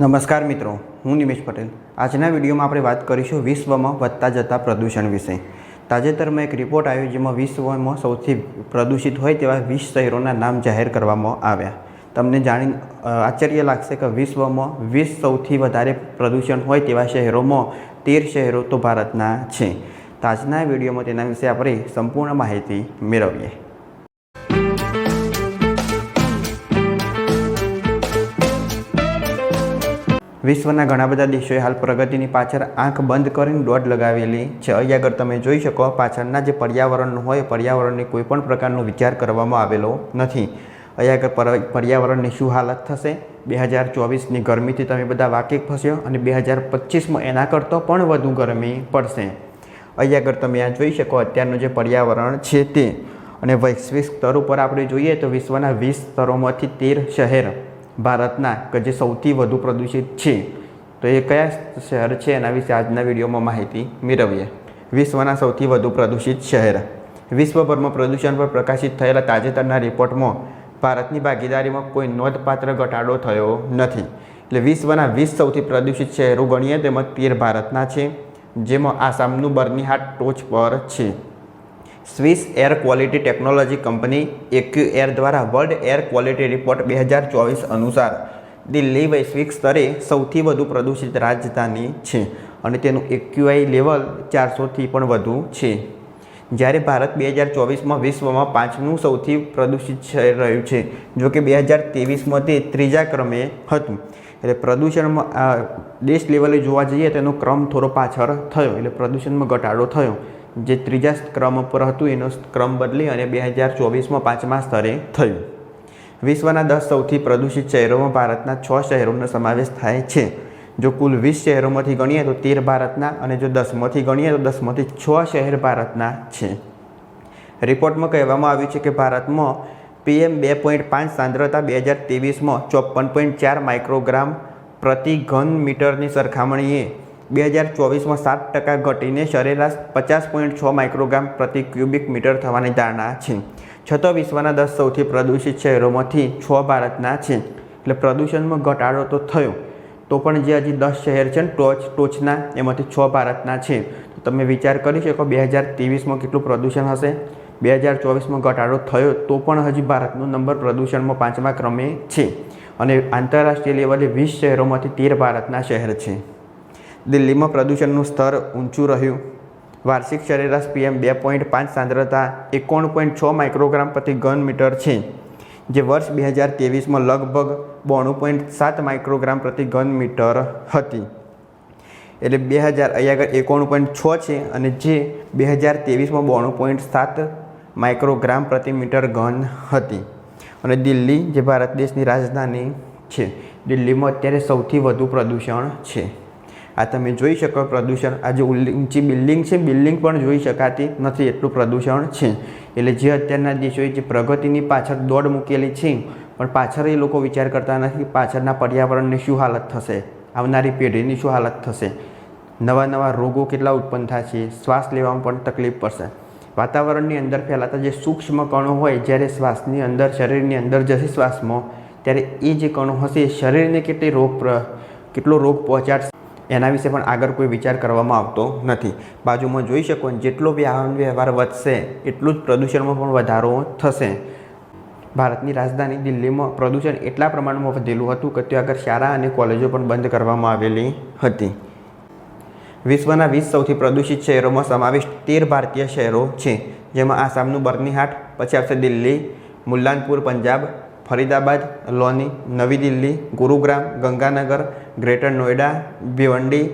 નમસ્કાર મિત્રો, હું નિમેશ પટેલ. આજના વિડીયોમાં આપણે વાત કરીશું વિશ્વમાં વધતા જતા પ્રદૂષણ વિશે. તાજેતરમાં એક રિપોર્ટ આવ્યો જેમાં વિશ્વમાં સૌથી પ્રદૂષિત હોય તેવા વીસ શહેરોના નામ જાહેર કરવામાં આવ્યા. તમને જાણી આશ્ચર્ય લાગશે કે વિશ્વમાં વીસ સૌથી વધારે પ્રદૂષણ હોય તેવા શહેરોમાં તેર શહેરો તો ભારતના છે. આજના વિડીયોમાં તેના વિશે આપણે સંપૂર્ણ માહિતી મેળવીએ. વિશ્વના ઘણા બધા દેશોએ હાલ પ્રગતિની પાછળ આંખ બંધ કરીને દોડ લગાવેલી છે. અહીં આગળ તમે જોઈ શકો, પાછળના જે પર્યાવરણનું હોય, પર્યાવરણની કોઈ પણ પ્રકારનો વિચાર કરવામાં આવેલો નથી. અહીં આગળ પર- પર્યાવરણની શું હાલત થશે? બે હજાર ચોવીસની ગરમીથી તમે બધા વાકેફ થશો અને બે હજાર પચીસમાં એના કરતાં પણ વધુ ગરમી પડશે. અહીં આગળ તમે આ જોઈ શકો, અત્યારનું જે પર્યાવરણ છે તે. અને વૈશ્વિક સ્તર ઉપર આપણે જોઈએ તો વિશ્વના વીસ સ્તરોમાંથી તેર શહેર ભારતના કે જે સૌથી વધુ પ્રદૂષિત છે, તો એ કયા શહેર છે એના વિશે આજના વિડીયોમાં માહિતી મેળવીએ. વિશ્વના સૌથી વધુ પ્રદૂષિત શહેર. વિશ્વભરમાં પ્રદૂષણ પર પ્રકાશિત થયેલા તાજેતરના રિપોર્ટમાં ભારતની ભાગીદારીમાં કોઈ નોંધપાત્ર ઘટાડો થયો નથી. એટલે વિશ્વના વીસ સૌથી પ્રદૂષિત શહેરો ગણીએ તેમાં તેર ભારતના છે, જેમાં આસામનું બર્નીહાટ ટોચ પર છે. Swiss air quality technology company IQAir દ્વારા વર્લ્ડ એર ક્વોલિટી રિપોર્ટ બે હજાર ચોવીસ અનુસાર દિલ્હી વૈશ્વિક સ્તરે સૌથી વધુ પ્રદૂષિત રાજધાની છે અને તેનું એક્યુઆઈ લેવલ ચારસોથી પણ વધુ છે. જ્યારે ભારત બે હજાર ચોવીસમાં વિશ્વમાં પાંચમું સૌથી પ્રદૂષિત શહેર રહ્યું છે, જો કે બે હજાર ત્રેવીસમાં તે ત્રીજા ક્રમે હતું. એટલે પ્રદૂષણમાં દેશ લેવલે જોવા જઈએ તેનો ક્રમ થોડો પાછળ થયો, એટલે પ્રદૂષણમાં ઘટાડો થયો. જે ત્રીજા ક્રમ ઉપર હતું, એનો ક્રમ બદલી અને બે હજાર ચોવીસમાં પાંચમા સ્તરે થયું. વિશ્વના દસ સૌથી પ્રદૂષિત શહેરોમાં ભારતના છ શહેરોનો સમાવેશ થાય છે. જો કુલ વીસ શહેરોમાંથી ગણીએ તો તેર ભારતના અને જો દસમાંથી ગણીએ તો દસમાંથી છ શહેર ભારતના છે. રિપોર્ટમાં કહેવામાં આવ્યું છે કે ભારતમાં પીએમ બે પોઈન્ટ પાંચ સાંદ્રતા બે હજાર ત્રેવીસમાં ચોપન પોઈન્ટ ચાર માઇક્રોગ્રામ પ્રતિ ઘન મીટરની સરખામણીએ બે હજાર ચોવીસમાં સાત ટકા ઘટીને સરેરાશ પચાસ પોઈન્ટ છ માઇક્રોગ્રામ પ્રતિ ક્યુબિક મીટર થવાની ધારણા છે. છતાં વિશ્વના દસ સૌથી પ્રદૂષિત શહેરોમાંથી છ ભારતના છે. એટલે પ્રદૂષણમાં ઘટાડો તો થયો. તો પણ જે હજી દસ શહેર છે ને ટોચ, ટોચના, એમાંથી છ ભારતના છે. તો તમે વિચાર કરી શકો બે હજાર ત્રેવીસમાં કેટલું પ્રદૂષણ હશે? બે હજાર ચોવીસમાં ઘટાડો થયો તો પણ હજી ભારતનો નંબર પ્રદૂષણમાં પાંચમા ક્રમે છે. અને આંતરરાષ્ટ્રીય લેવલે વીસ શહેરોમાંથી તેર ભારતના શહેર છે. દિલ્હીમાં પ્રદૂષણનું સ્તર ઊંચું રહ્યું. વાર્ષિક સરેરાશ પીએમ બે પોઈન્ટ પાંચ સાંદ્રતા એકોણ પોઈન્ટ છ માઇક્રોગ્રામ પ્રતિ ઘન મીટર છે, જે વર્ષ બે હજાર ત્રેવીસમાં લગભગ બોણું પોઈન્ટ સાત માઇક્રોગ્રામ પ્રતિ ઘન મીટર હતી. એટલે બે હજાર અહીંયા આગળ એકોણું પોઈન્ટ છ છે અને જે બે હજાર ત્રેવીસમાં બોણું પોઈન્ટ સાત માઇક્રોગ્રામ પ્રતિ મીટર ઘન હતી. અને દિલ્હી, જે ભારત દેશની રાજધાની છે, દિલ્હીમાં અત્યારે સૌથી વધુ પ્રદૂષણ છે. આ તમે જોઈ શકો પ્રદૂષણ. આ જે ઊંચી બિલ્ડિંગ છે, બિલ્ડિંગ પણ જોઈ શકાતી નથી, એટલું પ્રદૂષણ છે. એટલે જે અત્યારના દેશોએ જે પ્રગતિની પાછળ દોડ મૂકેલી છે, પણ પાછળ એ લોકો વિચાર કરતા નથી પાછળના પર્યાવરણની શું હાલત થશે, આવનારી પેઢીની શું હાલત થશે. નવા નવા રોગો કેટલા ઉત્પન્ન થશે શ્વાસ લેવામાં પણ તકલીફ પડશે. વાતાવરણની અંદર ફેલાતા જે સૂક્ષ્મ કણો હોય, જ્યારે શ્વાસની અંદર, શરીરની અંદર જશે શ્વાસમાં, ત્યારે એ જે કણો હશે, એ શરીરને કેટલી રોગ કેટલો રોગ પહોંચાડશે એના વિશે પણ આગળ કોઈ વિચાર કરવામાં આવતો નથી. બાજુમાં જોઈ શકો જેટલો વાહન વ્યવહાર વધશે, એટલું જ પ્રદૂષણમાં પણ વધારો થશે. ભારતની રાજધાની દિલ્હીમાં પ્રદૂષણ એટલા પ્રમાણમાં વધેલું હતું કે ત્યાં આગળ શાળા અને કોલેજો પણ બંધ કરવામાં આવેલી હતી. વિશ્વના વીસ સૌથી પ્રદૂષિત શહેરોમાં સમાવિષ્ટ તેર ભારતીય શહેરો છે, જેમાં આસામનું બર્નીહાટ, પછી આવશે દિલ્હી, મુલ્લાનપુર, પંજાબ ફરીદાબાદ, લોની, નવી દિલ્હી, ગુરુગ્રામ, ગંગાનગર, ગ્રેટર નોઈડા ભિવંડી,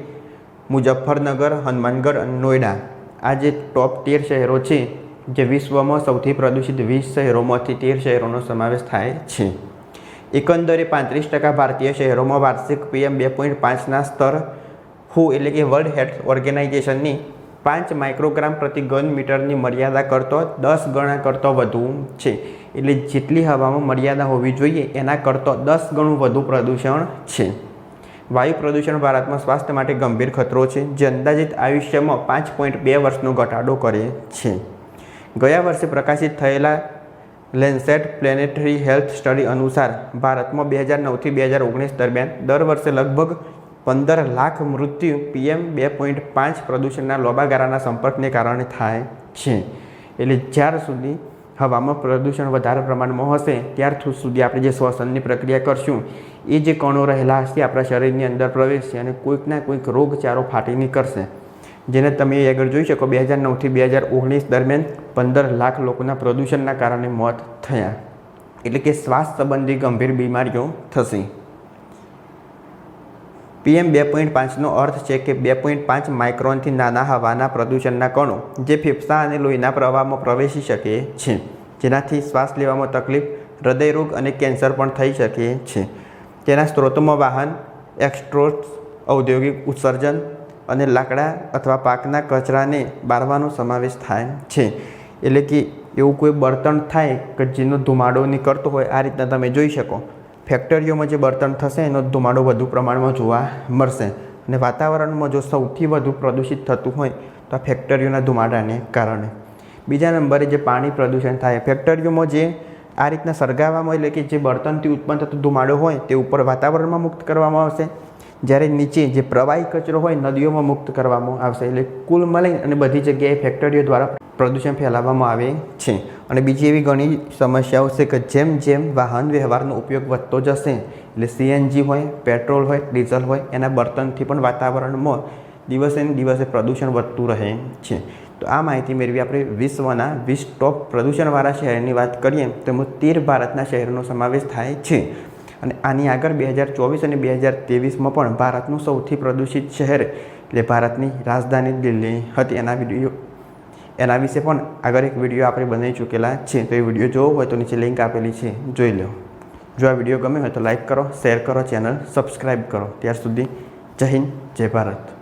મુઝફ્ફરનગર, હનુમાનગઢ અને નોઈડા આ જે ટોપ તેર શહેરો છે, જે વિશ્વમાં સૌથી પ્રદૂષિત વીસ શહેરોમાંથી તેર શહેરોનો સમાવેશ થાય છે. એકંદરે પાંત્રીસ ટકા ભારતીય શહેરોમાં વાર્ષિક પીએમ બે પોઈન્ટ પાંચના સ્તર હુ એટલે કે વર્લ્ડ હેલ્થ ઓર્ગેનાઇઝેશનની પાંચ માઇક્રોગ્રામ પ્રતિ ઘન મીટરની મર્યાદા કરતો દસ ગણા કરતો વધુ છે. એટલે જેટલી હવામાં મર્યાદા હોવી જોઈએ, એના કરતો દસ ગણું વધુ પ્રદૂષણ છે. વાયુ પ્રદૂષણ ભારતમાં સ્વાસ્થ્ય માટે ગંભીર ખતરો છે, જે અંદાજિત આયુષ્યમાં પાંચ પોઈન્ટ બે વર્ષનો ઘટાડો કરે છે. ગયા વર્ષે પ્રકાશિત થયેલા લેન્સેટ પ્લેનેટરી હેલ્થ સ્ટડી અનુસાર, ભારતમાં બે હજાર નવથી બે હજાર ઓગણીસ દરમિયાન દર વર્ષે લગભગ પંદર લાખ મૃત્યુ પીએમ બે પોઈન્ટ પાંચ પ્રદૂષણના લોબાગારાના સંપર્કને કારણે થાય છે. એટલે જ્યાર સુધી હવામાં પ્રદૂષણ વધારે પ્રમાણમાં હશે, ત્યાર સુધી આપણે જે શ્વસનની પ્રક્રિયા કરશું, એ જે કણો રહેલા હશે, આપણા શરીરની અંદર પ્રવેશશે અને કોઈકના કોઈક રોગચારો ફાટી નીકળશે. જેને તમે આગળ જોઈ શકો, બે હજાર નવથી બે હજાર ઓગણીસ દરમિયાન પંદર લાખ લોકોના પ્રદૂષણના કારણે મોત થયા. એટલે કે શ્વાસ સંબંધી ગંભીર બીમારીઓ થશે. પીએમ બે પોઈન્ટ પાંચનો અર્થ છે કે બે પોઈન્ટ પાંચ માઇક્રોનથી નાના હવાના પ્રદૂષણના કણો, જે ફેફસા અને લોહીના પ્રવાહમાં પ્રવેશી શકે છે, જેનાથી શ્વાસ લેવામાં તકલીફ હૃદયરોગ અને કેન્સર પણ થઈ શકે છે. તેના સ્ત્રોતોમાં વાહન એક્સ્ટ્રોસ ઔદ્યોગિક ઉત્સર્જન અને લાકડા અથવા પાકના કચરાને બાળવાનો સમાવેશ થાય છે. એટલે કે એવું કોઈ બળતણ થાય કે જેનો ધુમાડો નીકળતો હોય, આ રીતના તમે જોઈ શકો. ફેક્ટરીઓમાં જે બળતણ થશે, એનો ધુમાડો વધુ પ્રમાણમાં જોવા મળશે. અને વાતાવરણમાં જો સૌથી વધુ પ્રદૂષિત થતું હોય, તો આ ફેક્ટરીઓના ધુમાડાને કારણે. બીજા નંબરે જે પાણી પ્રદૂષણ થાય, ફેક્ટરીઓમાં જે આ રીતના સળગાવવામાં, એટલે કે જે બળતણથી ઉત્પન્ન થતો ધુમાડો હોય, તે ઉપર વાતાવરણમાં મુક્ત કરવામાં આવશે. જ્યારે નીચે જે પ્રવાહી કચરો હોય નદીઓમાં મુક્ત કરવામાં આવશે એટલે કુલ મળીને અને બધી જગ્યાએ ફેક્ટરીઓ દ્વારા પ્રદૂષણ ફેલાવવામાં આવે છે. અને બીજી એવી ઘણી સમસ્યાઓ છે કે જેમ જેમ વાહન વ્યવહારનો ઉપયોગ વધતો જશે, એટલે સીએનજી હોય, પેટ્રોલ હોય, ડીઝલ હોય, એના બર્તનથી પણ વાતાવરણમાં દિવસે ને દિવસે પ્રદૂષણ વધતું રહે છે. તો આ માહિતી મેળવી આપણે વિશ્વના વીસ ટોપ પ્રદૂષણવાળા શહેરની વાત કરીએ તો તેર ભારતના શહેરનો સમાવેશ થાય છે. અને આની આગળ બે હજાર ચોવીસ અને બે હજાર ત્રેવીસમાં પણ ભારતનું સૌથી પ્રદૂષિત શહેર એટલે ભારતની રાજધાની દિલ્હી હતી. એના વીડિયો, એના વિશે પણ આગળ એક વીડિયો આપણે બનાવી ચૂકેલા છે તો એ વીડિયો જોવો હોય તો નીચે લિંક આપેલી છે, જોઈ લો. જો આ વીડિયો ગમે હોય તો લાઈક કરો શેર કરો ચેનલ સબસ્ક્રાઈબ કરો. ત્યાર સુધી જય હિન્દ, જય ભારત.